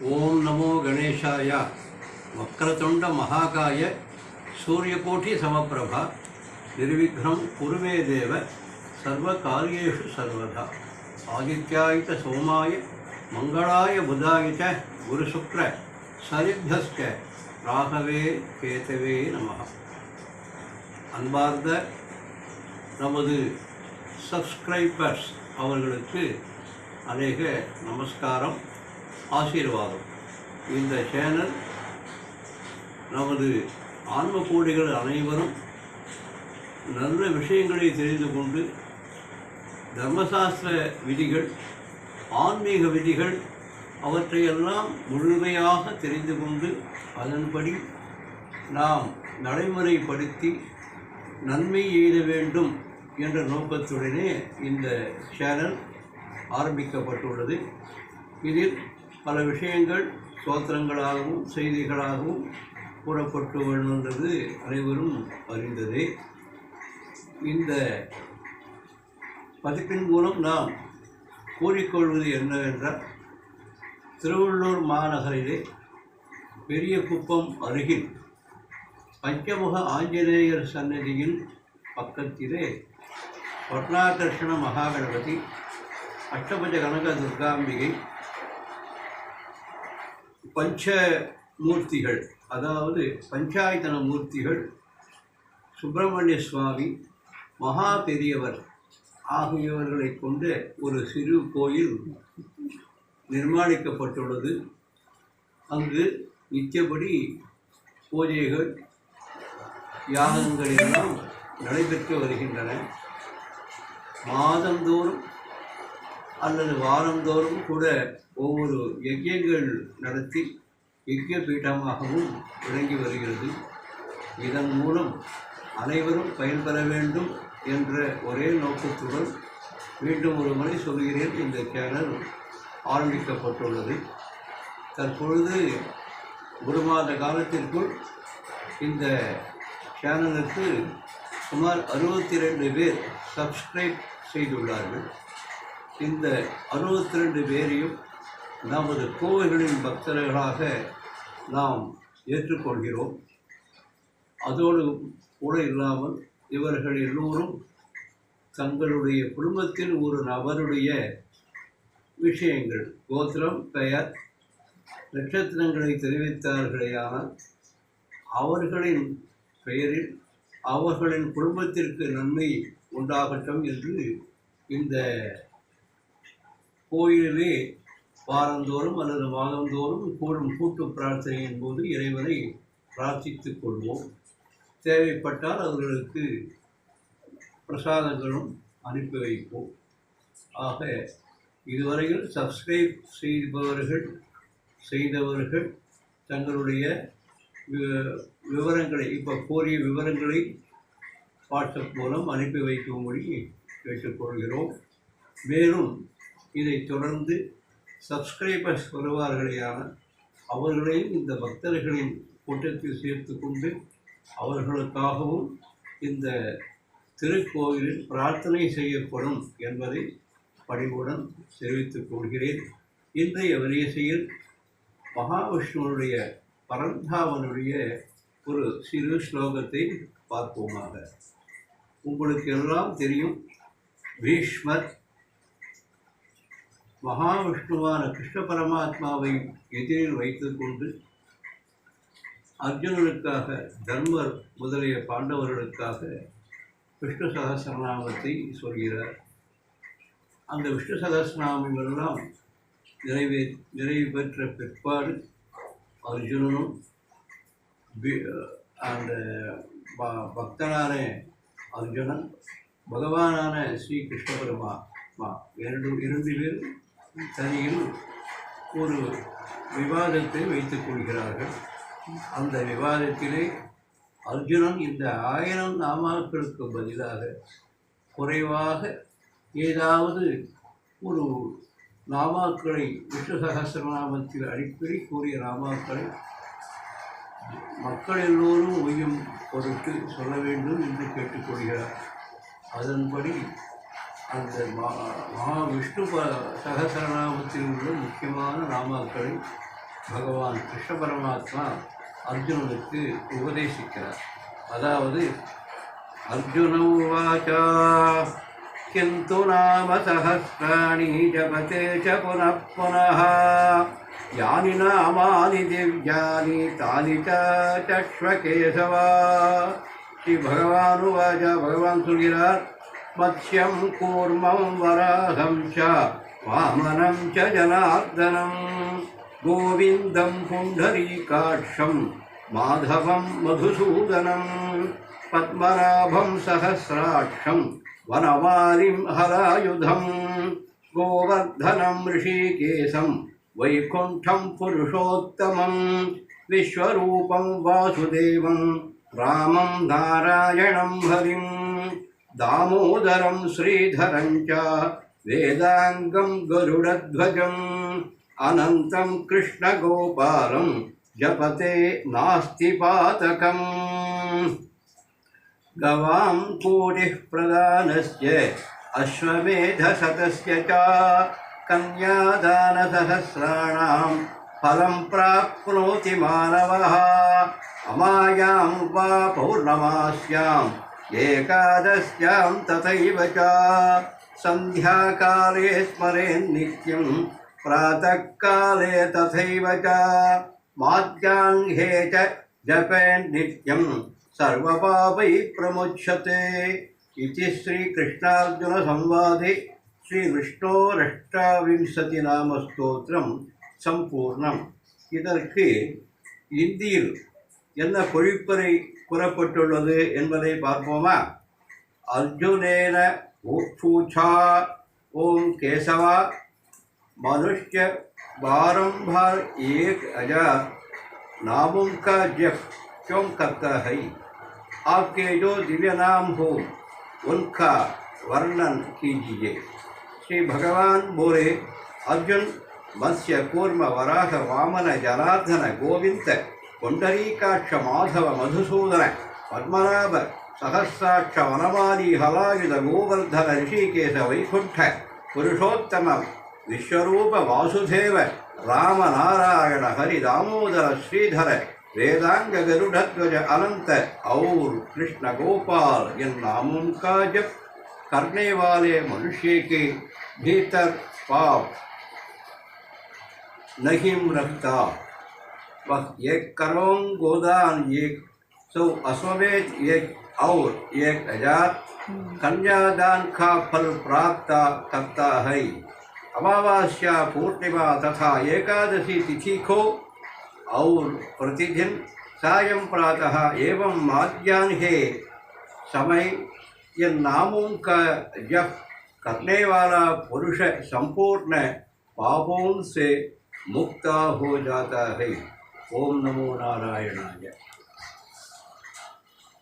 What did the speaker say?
ஓம் நமோ கணேஷாய. வக்ரதுண்ட மகாகாய சூரியகோட்டி சமப்பிரபா. நிர்விக்ரம் குருவே தேவ. சர்வகாரியேஷு சர்வதா. ஆதித்யாய சோமாய மங்களாய புதாய ச குருசுக்ர சரித்தஸ்க ராகவே கேதவே நமः அன்பார்ந்த நமது சப்ஸ்கிரைபர்ஸ் அவர்களுக்கு அநேக நமஸ்காரம். ஆசீர்வாதம். இந்த சேனல் நமது ஆன்ம கோடிகள் அனைவரும் நல்ல விஷயங்களை தெரிந்து கொண்டு தர்மசாஸ்திர விதிகள் ஆன்மீக விதிகள் அவற்றையெல்லாம் முழுமையாக தெரிந்து கொண்டு அதன்படி நாம் நடைமுறைப்படுத்தி நன்மை எய்த வேண்டும் என்ற நோக்கத்துடனே இந்த சேனல் ஆரம்பிக்கப்பட்டுள்ளது. இதில் பல விஷயங்கள் சோத்திரங்களாகவும் செய்திகளாகவும் கூறப்பட்டு வருகின்றது அனைவரும் அறிந்ததே. இந்த பதிப்பின் மூலம் நாம் கூறிக்கொள்வது என்னவென்றால் திருவள்ளூர் மாநகரிலே பெரிய குப்பம் அருகில் பஞ்சமுக ஆஞ்சநேயர் சன்னதியின் பக்கத்திலே பட்னாகர்ஷண மகாகணபதி அஷ்டபஜ கனக துர்காம்பிகை பஞ்ச மூர்த்திகள் அதாவது பஞ்சாயத்தன மூர்த்திகள் சுப்பிரமணிய சுவாமி மகா பெரியவர் ஆகியவர்களை கொண்ட ஒரு சிறு கோயில் நிர்மாணிக்கப்பட்டுள்ளது. அங்கு நித்தியபடி பூஜைகள் யாகங்கள் எல்லாம் நடைபெற்று வருகின்றன. மாதந்தோறும் அல்லது வாரந்தோறும் கூட ஒவ்வொரு யஜ்யங்கள் நடத்தி யஜ்ய பீடமாகவும் விளங்கி வருகிறது. இதன் மூலம் அனைவரும் பயன்பெற வேண்டும் என்ற ஒரே நோக்கத்துடன் மீண்டும் ஒரு முறை சொல்கிறேன். இந்த சேனல் ஆரம்பிக்கப்பட்டுள்ளது. தற்பொழுது ஒரு மாத காலத்திற்குள் இந்த சேனலுக்கு சுமார் அறுபத்தி ரெண்டு பேர் சப்ஸ்கிரைப் செய்துள்ளார்கள். இந்த அறுபத்தி ரெண்டு பேரையும் நமது கோவில்களின் பக்தர்களாக நாம் ஏற்றுக்கொள்கிறோம். அதோடு கூட இல்லாமல் இவர்கள் எல்லோரும் தங்களுடைய குடும்பத்தில் ஒரு நபருடைய விஷயங்கள் கோத்திரம் பெயர் நட்சத்திரங்களை தெரிவித்தார்களேயானால் அவர்களின் பெயரில் அவர்களின் குடும்பத்திற்கு நன்மை உண்டாகட்டும் என்று இந்த கோயிலிலே வாரந்தோறும் அல்லது மாதந்தோறும் கூடும் கூட்டு பிரார்த்தனையின் போது இறைவனை பிரார்த்தித்துக் கொள்வோம். தேவைப்பட்டால் அவர்களுக்கு பிரசாதங்களும் அனுப்பி வைப்போம். ஆக இதுவரையில் சப்ஸ்கிரைப் செய்பவர்கள் செய்தவர்கள் தங்களுடைய வி- விவரங்களை இப்போ கோரிய விவரங்களை வாட்ஸ்அப் மூலம் அனுப்பி வைக்கும்படி கேட்டுக்கொள்கிறோம். மேலும் இதைத் தொடர்ந்து சப்ஸ்கிரைபர்ஸ் வருவார்களேயான அவர்களையும் இந்த பக்தர்களின் கூட்டத்தில் சேர்த்து கொண்டு அவர்களுக்காகவும் இந்த திருக்கோவிலில் பிரார்த்தனை செய்யப்படும் என்பதை பணிவுடன் தெரிவித்துக் கொள்கிறேன். இன்றைய வரிசையில் மகாவிஷ்ணுவனுடைய பரந்தாமனுடைய ஒரு சிறு ஸ்லோகத்தை பார்ப்போமாக. உங்களுக்கு எல்லாம் தெரியும் பீஷ்மர் மகாவிஷ்ணுவான கிருஷ்ண பரமாத்மாவை எதிரில் வைத்துக்கொண்டு அர்ஜுனனுக்காக தர்மர் முதலிய பாண்டவர்களுக்காக விஷ்ணு சகசிரநாமத்தை சொல்கிறார். அந்த விஷ்ணு சகசிரநாமம் நிறைவே நிறைவு பெற்ற பிற்பாடு அர்ஜுனனும் அந்த ப- பக்தனான அர்ஜுனன் பகவானான ஸ்ரீ கிருஷ்ண பெருமா இரண்டு இரண்டு பேரும் தனியில் ஒரு விவாதத்தை வைத்துக் கொள்கிறார்கள். அந்த விவாதத்திலே அர்ஜுனன் இந்த ஆயிரம் நாமாக்களுக்கு பதிலாக குறைவாக ஏதாவது ஒரு நாமாக்களை விஷ்ணு சகசிரநாமத்தில் அடிக்கடி கூறிய நாமாக்களை மக்கள் எல்லோரும் ஒய்யும் பொருட்டு சொல்ல வேண்டும் என்று கேட்டுக்கொள்கிறார் அதன்படி அந்த மா- மகாவிஷ்ணு ப சகசரநாமத்தில் உள்ள முக்கியமான நாமாக்களை பகவான் கிருஷ்ண பரமாத்மா அர்ஜுனனுக்கு உபதேசிக்கிறார் அதாவது அர்ஜுன உவாச்ச கிந்து நாம சஹசிராணி ஜபதே ச புனః புனः யானி நாமானி திவ்யானி தானி ச சக்ஷ்வகேசவா ஸ்ரீ பகவான் உவாச்ச मत्स्यम कूर्म वराधम च, वामनं च जनार्दनं। गोविन्दं पुण्डरीकाक्षं, माधवं मधुसूदनं, पद्मनाभं सहस्राक्षं, वनवारिं हरायुधं, गोवर्धनं ऋषिकेशं वैकुंठम पुरुषोत्तमं, विश्वरूपं वासुदेवं, रामं नारायणं हरिम्। दामोदरं श्रीधरं च वेदाङ्गं गरुडध्वजम् अनन्तं कृष्णगोपालं जपते नास्ति पातकम् गवां कोटिः प्रदानस्य अश्वमेधशतस्य च कन्यादानसहस्राणां फलं प्राप्नोति मानवः। अमायां वा पौर्णमास्याम् एकादश्यां तथैव च सन्ध्याकाले स्मरेन्नित्यं प्रातःकाले तथैव च माध्याह्ने च जपेन्नित्यं सर्वपापैः प्रमुच्यते इति श्रीकृष्णार्जुनसंवादे ஸ்ரீவிஷ்ணோரஷ்டாவிம்சதிநாமஸ்தோத்திரம் சம்பூர்ணம் இதற்கு இந்தியில் என்ன பொழிப்பறை கூறப்பட்டுள்ளது என்பதை பார்ப்போமா அர்ஜுனேன ஊச்சூச்சா ஓம் கேசவா मनुष्य बारंबार एक हजार नामों का जप क्यों करता है आपके जो दिव्य नाम हो उनका वर्णन कीजिए श्री भगवान बोले अर्जुन मत्स्य कूर्म वराह वामन जनार्दन गोविंद ಪುಂಡರೀಕಾಕ್ಷ ಮಾಧವ ಮಧುಸೂದನ ಪದ್ಮನಾಭ ಸಹಸ್ರಾಕ್ಷ ವನಮಾಲಿ ಹಲಾಯುಧ ಗೋವರ್ಧನ ಋಷಿಕೇಶ ವೈಕುಂಠ ಪುರುಷೋತ್ತಮ ವಿಶ್ವರೂಪ ವಾಸುದೇವ ರಾಮನಾರಾಯಣ ಹರಿ ದಾಮೋದರ ಶ್ರೀಧರ வேதாங்க கருடத்வஜ அனந்த ஔர் கிருஷ்ண கோபால் என் நாமும் காஜப் கர்ணேவாலே மனுஷேகே பீத்தர் பாப் நகிம் ரக்தா वह एक करों गोदान, एक सौ अश्वमेध, एक और एक हज़ार। कन्यादान का फल प्राप्त करता है। अमावास्या पूर्णिमा तथा एकादशी तिथि को और प्रतिदिन सायं प्रातः एवं माध्यान्हे समय इन नामों का जप करने वाला पुरुष संपूर्ण पापों से मुक्ता हो जाता है। ஓம் நமோ நாராயணாய.